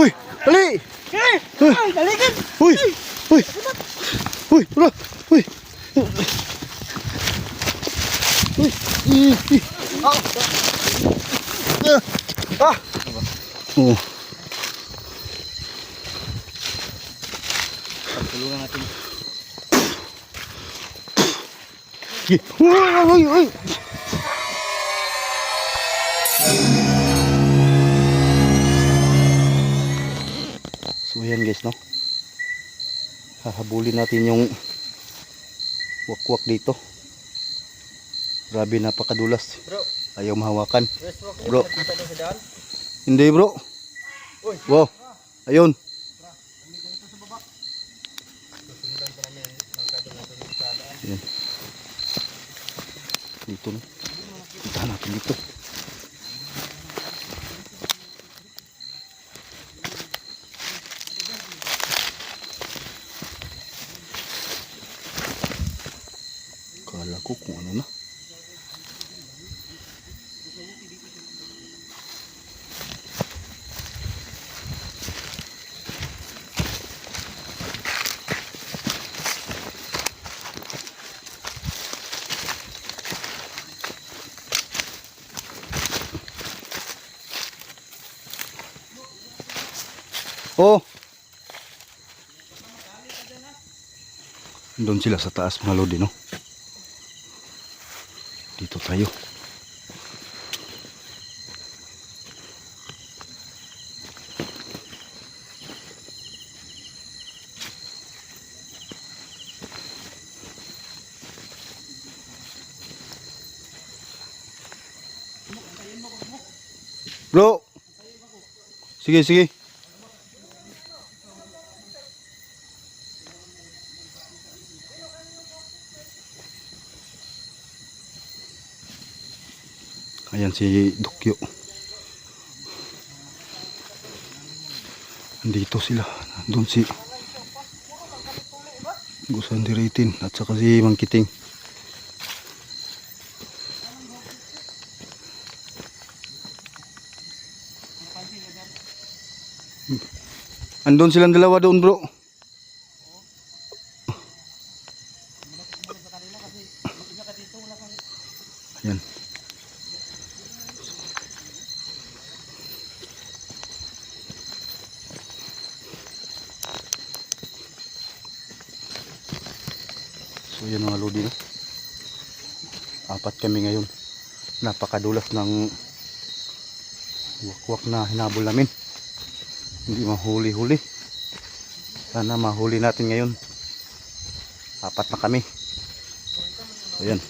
Uy, dali! Huh. Ay, daligan! Uy! Uy! Uy! Tara! Uy! Uy! Ih. Ah! Ah! Oh. Tulungan natin. Uy! Uy! Uy! So yan guys no. Hahabulin natin yung wakwak dito. Grabe napakadulas. Bro, Ayaw mahawakan. Bro. Hindi bro. Wow. Ayun. Susundan pa namin. Nakita natin yung sa daan. Yan. Dito no. Puntahan natin dito. Kala ko kung ano na. Oh. Doon sila sa taas mga lodi, no? Dito tayo. Bro. Sige, sige. Ayan si Dukyo. Andito sila. Doon si Gusan Diritin at saka si Mangkiting. Andun silang dalawa doon bro. Ayan. So yun mga lodi no? Apat kami ngayon. Napakadulas ng wakwak na hinabol namin. Hindi mahuli-huli. Sana mahuli natin ngayon. Apat na kami. So yan.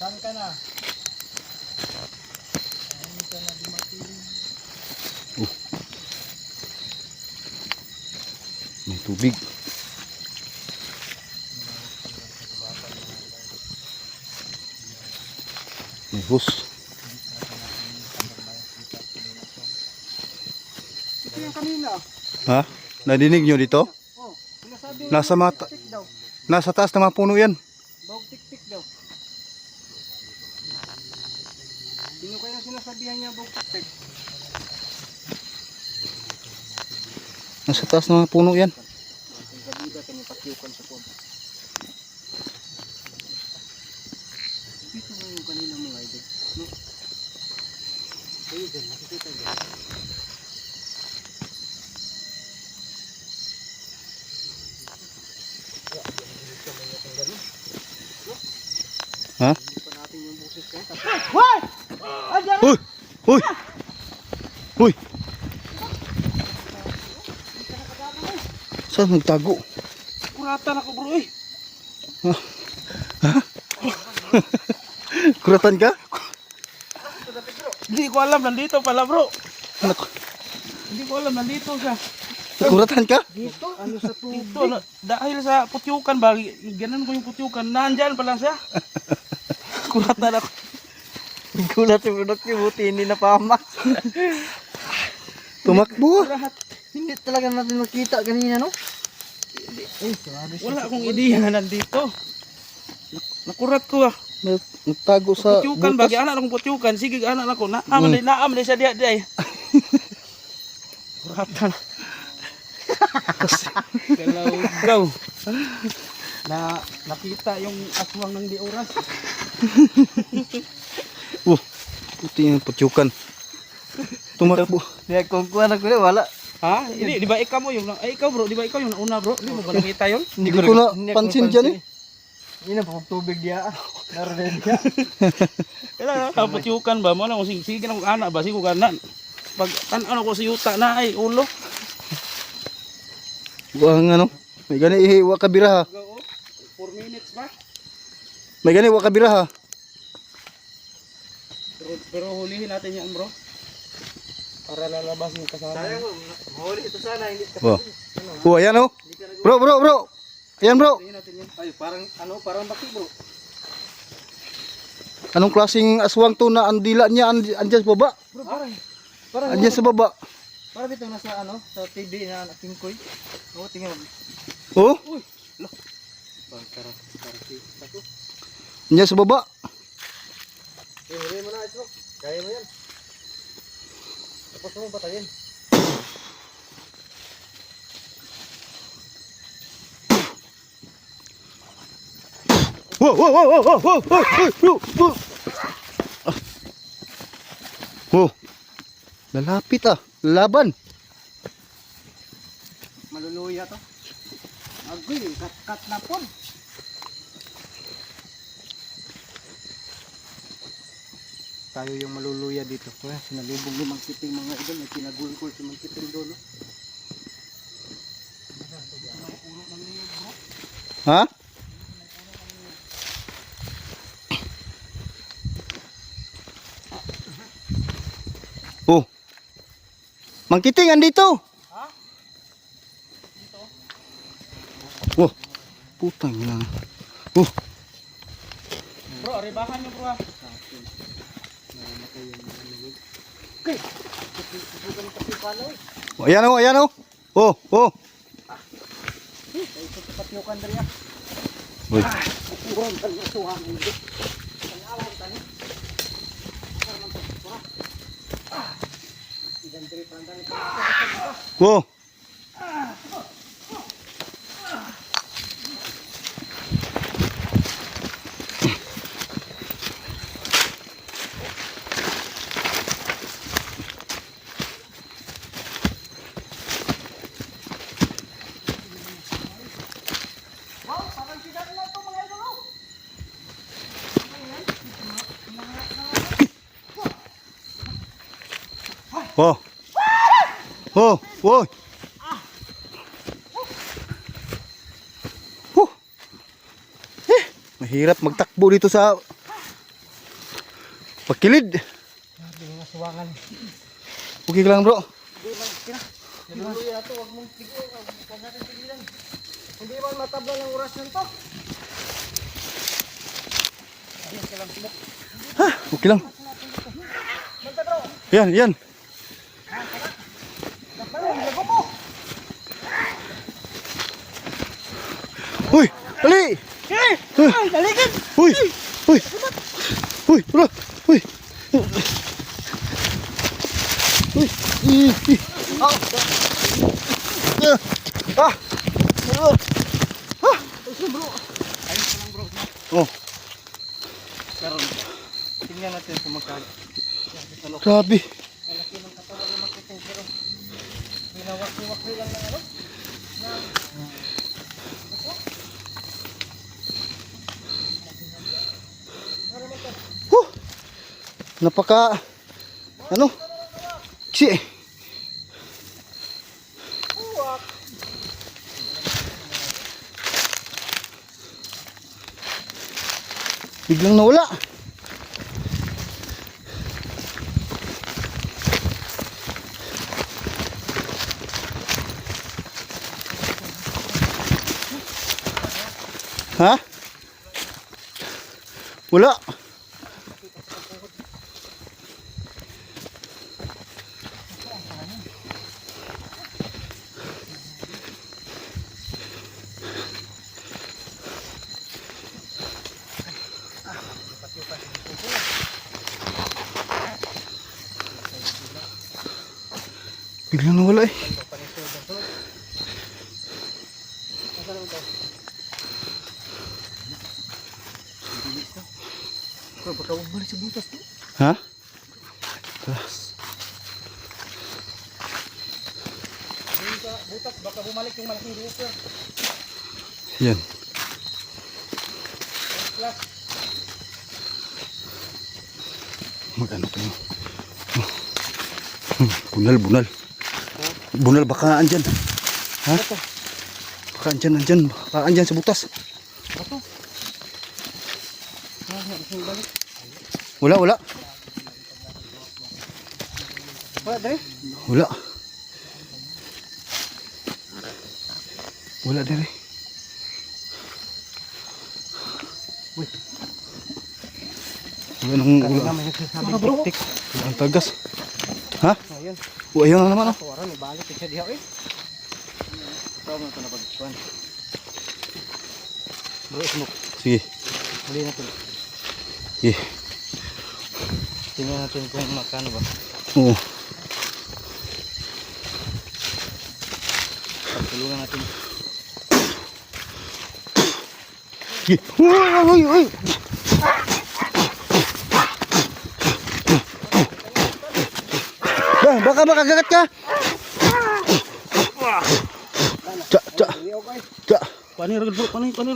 Saan ka na? May tubig. May hose. Kanina. Ha? Nadinig nyo dito? Oh, Nasa mata. Nasa taas ng mga puno yan. Bawag tik-tik daw. Sino kaya sinasabihan niya bawag tik-tik? Nasa taas ng mga puno yan. Ang kabida kami pakyukan sa. Dito mo yung kanina mga idol. No? Ayun dyan, nakikita niya. Ha? Hoy! Uy! Uy! Uy! Saan nagtago? Kuratan ako bro eh. Kuratan ka? Hindi ko alam, nandito pala bro. Ano? Hindi ko alam, nandito siya. Kuratan ka? Dito? Ano sa tubig? Dito, na, dahil sa putyukan, bagi, ganun ko yung putyukan, nandyan pala siya. Kuratan ako. Gulat yung product niyo, buti hindi napahamak. Tumakbo. Hindi talaga natin makita kanina, no? Wala akong ideya na nandito. Nakurat ko ah. Nag- Nagtago sa Putyukan bagi anak akong putyukan. Sige anak ako. Naaman mm. naam na siya diha diha. Kuratan. Galawgaw. Na nakita yung aswang ng di oras. Oh, puti yung putyukan. Tumakbo. Kaya kung kuha na ko na, wala. Ha? Hindi, di ba ikaw mo yung ay ikaw bro, di ba ikaw yung nauna bro? Di mo ba nakita yun? Hindi ko na pansin dyan eh. Hindi na pang tubig diya. Naroon diya. Kailangan ka putyukan ba mo na sige sige na kung anak ba sige kung anak. Pag tan ano ko sa yuta na ay ulo. Wang ano. May gani ihi wa kabira ha. 4 minutes ba? May gani wa kabira ha. Pero, pero hulihin natin yan bro. Para lalabas yung kasama. Sayang mo, mahuli ito sana, hindi ka. Oh. Oh, ayan oh. Bro, bro, bro. Ayan bro. Ay, parang ano, parang baki bro. Anong klaseng aswang to na ang dila niya and, andyan sa baba? Bro, parang, parang, Andyan sa baba. parang ito nasa ano, sa TV na tingkoy. Oo, tingnan mo. Oh, Bang, tara, tara, tara. andyan sa baba. Eh, huli mo na ito. Kaya mo yan. Tapos mo patayin. Wow, wow, wow, wow, wow, wow, wow, wow, wow. Ah. Wow. Lalapit ah. Laban. Maluluya to. Agoy, kat-kat na po. Tayo yung maluluya dito. Kuya, sinalubong ni Mang mga idol. May pinagulkol si Mang Kiting doon. no? Ha? Oh. Mangkiting, andito. Ha? Dito? Oh, putang ina. Oh. Bro, rebahan niyo, bro. Ah. Okay. Oh, ayan o, ayan o. Oh, oh. Ay, ito tapat niyo, Andrea. Uy. Ah, Wow. Whoa. Ah. Huh. Eh, mahirap magtakbo dito sa pagkilid. Okay lang bro. Hindi man matabla ng oras nun to. Ha, okay lang. Yan, yan. Uy, dali! Ay, daligan. Uy! Uy! Uy, bro! Uy! Uy! Ih, ih. Ah! Ah! Ah! Ah! Oh, Pero, tingnan natin kung magkano. grabe. Malaki ng katawan ng makiting pero hinawak-hiwak lang ng ano. Huh! Napaka ano? Si. Biglang nawala. Ha? Wala. Bro, baka huwag balik sa butas to. Butas, baka bumalik yung malaking grouper. Yan. Magano kayo? Oh. Hmm, Bunal, bunal. Bunal baka andyan. Ha? Baka andyan, andyan. Baka andyan sa butas. Wala, wala. Wala, dre. Wala. Wala dire. Wala nang wala. ang tagas. Ha? Ayun. O ayun na naman oh. Ito, aran, ibalik siya diha eh. Ito mo ito na pagkuhan. Bro, smoke. Sige. Huli natin. Sige. Tingnan natin kung magkano ba. Oo. Pagtulungan natin. Sige. Uy, uy, uy. Bah, baka makagagat ka. Ca, ca. Panir bro, panir, panir.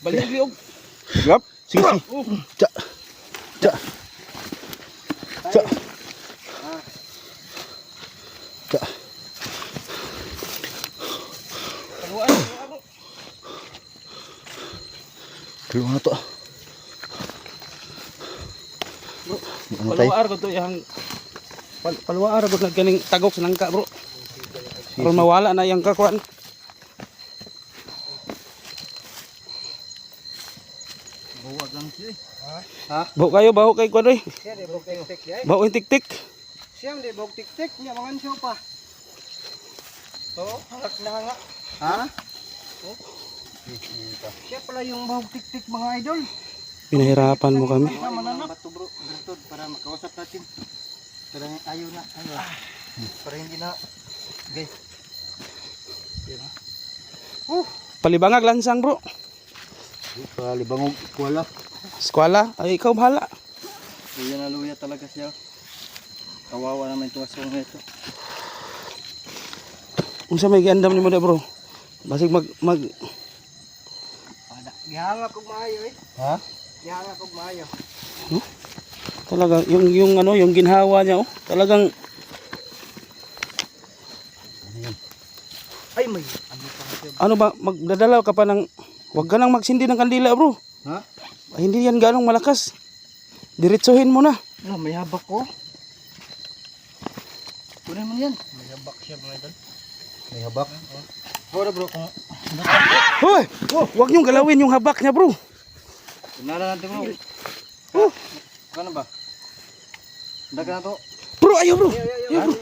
Balik liog. Yap. Sige, sige. Ca. paluan, paluan, bro. Dalawa na to. Namatay. Paluar ko to yang pal paluar ko tagok sa nangka bro. Para mawala na yang kakuan. Buwag lang siya eh. Baho kayo, baho kay kuan oy. Siya, di bog tik-tik eh. Baho yung tik-tik. Siya, di bog tik-tik. Niya, mga siya pa. Oo, hangak na hangak. Ha? Oh. Siya pala yung bahog tik-tik mga idol. Pinahirapan mo kami. Bato bro, bertod para makawasap natin. Para ayaw na, ayaw. Para hindi na, guys. Uh, Palibangag lansang bro. palibangog kuwala. Eskwela, ay ikaw bahala. Luya na luya talaga siya. Kawawa naman ito asong na ito. Unsa may giandam nimo da bro? Basig mag mag Pada, gihanga kog maayo eh. Ha? Gihanga kog maayo. talaga yung yung ano, yung ginhawa niya oh. Talagang Ay, may ano pa ano ba magdadala ka pa ng wag ka nang magsindi ng kandila bro. Ha? Ay, hindi yan ganong malakas. Diretsuhin mo na. No, may habak ko. Kunin mo yan. May habak siya mga idol. May habak. Bora bro, kung Hoy! Huwag niyong galawin yung habak niya bro. Kunala natin bro. Oh. Kano ba? Daga na to. Bro, ayaw bro. Ayaw bro.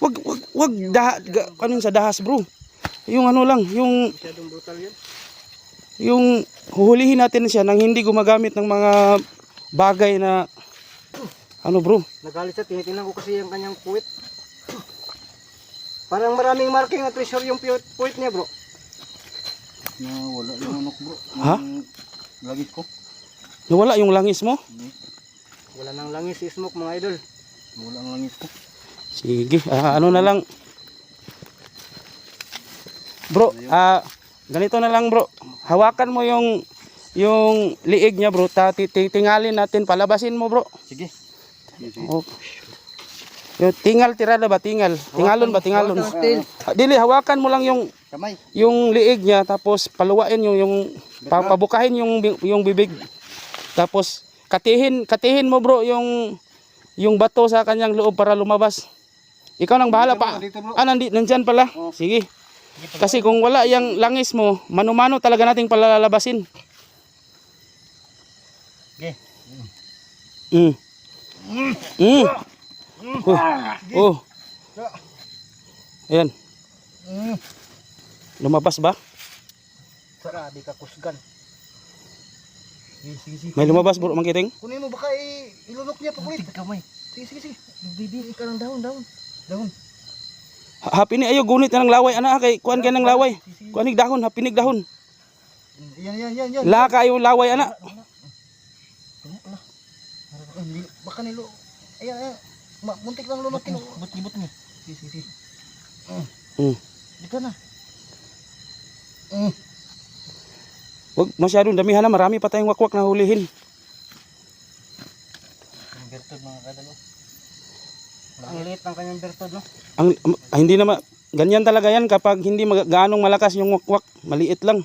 Wag, wag, wag daha, ga, ano sa dahas bro. Yung ano lang, yung, Masyadong brutal yan. Yung huhulihin natin siya nang hindi gumagamit ng mga bagay na, ano bro. Nagalit siya, tinitingnan ko kasi yung kanyang puwit. Parang maraming marking na treasure yung puwit, puwit niya bro. Na wala yung manok bro. Ha? Lagi ko. Nawala yung langis mo. Wala nang langis si Smoke mga idol. Wala ang langis ko. Sige, ah, ano na lang. Bro, ah, ganito na lang bro. Hawakan mo yung yung liig niya bro. Ta ti- ti- tingalin natin, palabasin mo bro. Sige. Oh. Yung tingal tirada ba tingal? Tingalon ba tingalon? Hawakan. Ah, Dili hawakan mo lang yung Kamay. yung liig niya tapos paluwain yung yung pa- pabukahin yung yung bibig. Tapos katihin katihin mo bro yung yung bato sa kanyang loob para lumabas. Ikaw nang bahala pa. Ah, nandi, nandyan pala. Sige. Kasi kung wala yung langis mo, mano-mano talaga nating palalabasin. Okay. Mm. Mm. Oh. oh. Ayan. Mm. Lumabas ba? Sara, di ka kusgan. Sige, sige, sige. May lumabas bro, mangkiting? Kunin mo baka ilunok niya pa kulit. kamay. Sige, sige, sige. Bibili ka ng dahon, dahon. Dahon. Ha- Hapinig ayo gunit na ng laway ana kay kuan kay ng laway. Kuanig dahon, hapinig dahon. Yan, yan, yan, yan. La kayo laway ana. Baka nilo. Ayan, ayan. Ma, muntik lang lumaki. But, gibot niya. Si, si, si. Mm. Di ka na. Mm. Wag masyadong damihan na marami pa tayong wakwak na hulihin. Ang bertod mga kadalo. Ang liit ng kanyang bertod, no? Ang ah, hindi na ma, ganyan talaga yan kapag hindi mag, gaanong malakas yung wakwak, maliit lang.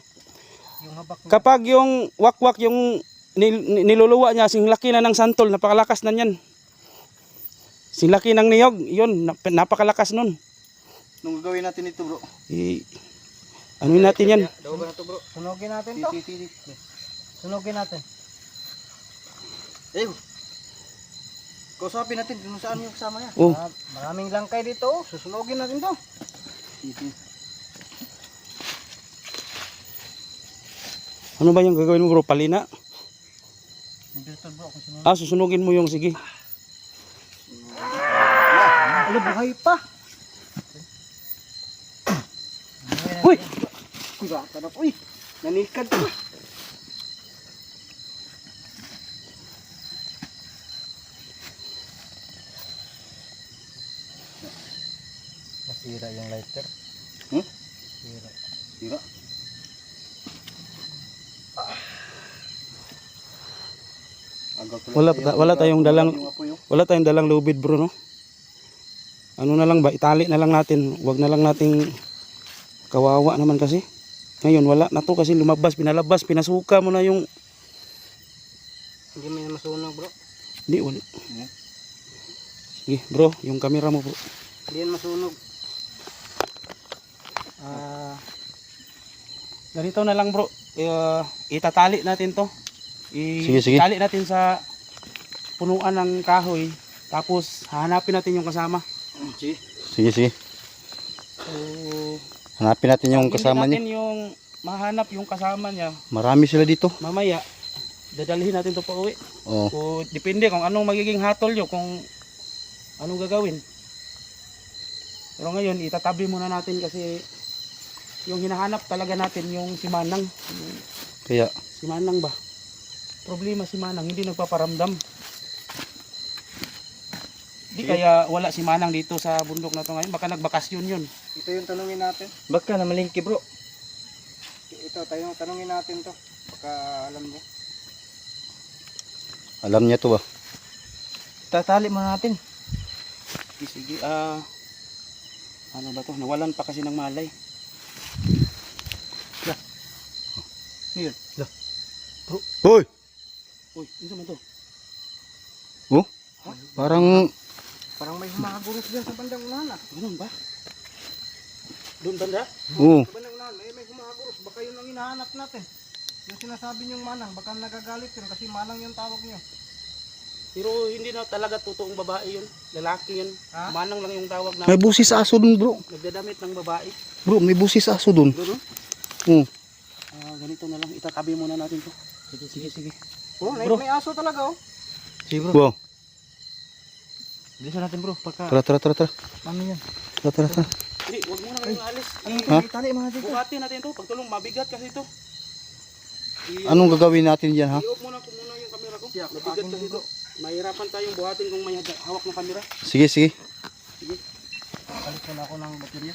Yung habak niya. Kapag yung wakwak yung nil, ni- niluluwa niya, sing laki na ng santol, napakalakas na niyan. Sing laki ng niyog, yun, nap- napakalakas nun. Nung gagawin natin ito bro. I, ano natin yan? Daw ba na to, bro? Sunugin natin to. Sunugin natin. Ayun. Kausapin natin kung saan yung kasama niya. Oh, Ah, maraming langkay dito. oh. Susunugin natin to. ano ba yung gagawin mo bro? Palina? Bro. Ah, susunugin mo yung sige. Ano, buhay pa. Uy! Na po. Uy! Nanikad pa. Nasira yung lighter. Hmm? Sira. Tuloy Wala, tayo. wala tayong dalang, oh. wala tayong dalang lubid bro, no? Ano na lang ba, itali na lang natin. Huwag na lang nating kawawa naman kasi. Ngayon, wala na to kasi lumabas, pinalabas, pinasuka mo na yung... Hindi mo masunog bro. Hindi, wala. Sige, bro, yung camera mo bro. Hindi yan masunog. Ah, ganito na lang bro. Uh, itatali natin to. I- Sige, sige. Itali natin sa punuan ng kahoy. Tapos hahanapin natin yung kasama. Sige. Sige, sige. So, Hanapin natin yung kasama hindi niya. natin yung mahanap yung kasama niya, Marami sila dito. mamaya dadalhin natin to pa uwi. Oh. O depende kung anong magiging hatol nyo, kung anong gagawin. Pero ngayon, itatabi muna natin kasi yung hinahanap talaga natin yung si Manang. Kaya, Si Manang ba? Problema si Manang, hindi nagpaparamdam. Di kaya wala si Manang dito sa bundok na to ngayon, baka nagbakasyon yun. Ito yung tanungin natin. Baka na malingki bro. Ito, tayo tanungin natin to. Baka alam niya. alam niya to ba? Tatali mo natin. Sige, sige, ah... ano ba to? Nawalan pa kasi ng malay. Hoy! Uy, ano man to? Oh? Parang, Parang may humaguros dyan sa bandang unahan ah. Ganun ba? Doon banda? oh. Sa bandang unahan, may, may humaguros. Baka yun ang hinahanap natin. Yung sinasabi niyong manang, baka nagagalit yun kasi manang yung tawag niyo. Pero hindi na talaga totoong babae yun. Lalaki yun. Ha? Manang lang yung tawag na May busis aso dun bro. nagdadamit ng babae. Bro, may busis aso dun. Doon, no? Oh. Ah, ganito na lang. Itatabi muna natin to. Sige, sige, sige. Oh, may, Bro. may aso talaga oh. Sige bro. Wow. Bilisan natin bro. Pagka... Tara, tara, tara, tara. Ano yan? Tara, tara, tara. Hindi, huwag muna kayong alis. Ha? Itali mga dito. Buhatin natin to. Pagtulong, mabigat kasi to. I- Anong gagawin natin dyan ha? I-off muna ko muna yung camera ko. Mabigat kasi to. Mahirapan tayong buhatin kung may hawak ng camera. Sige, sige. Palit na ako ng baterya.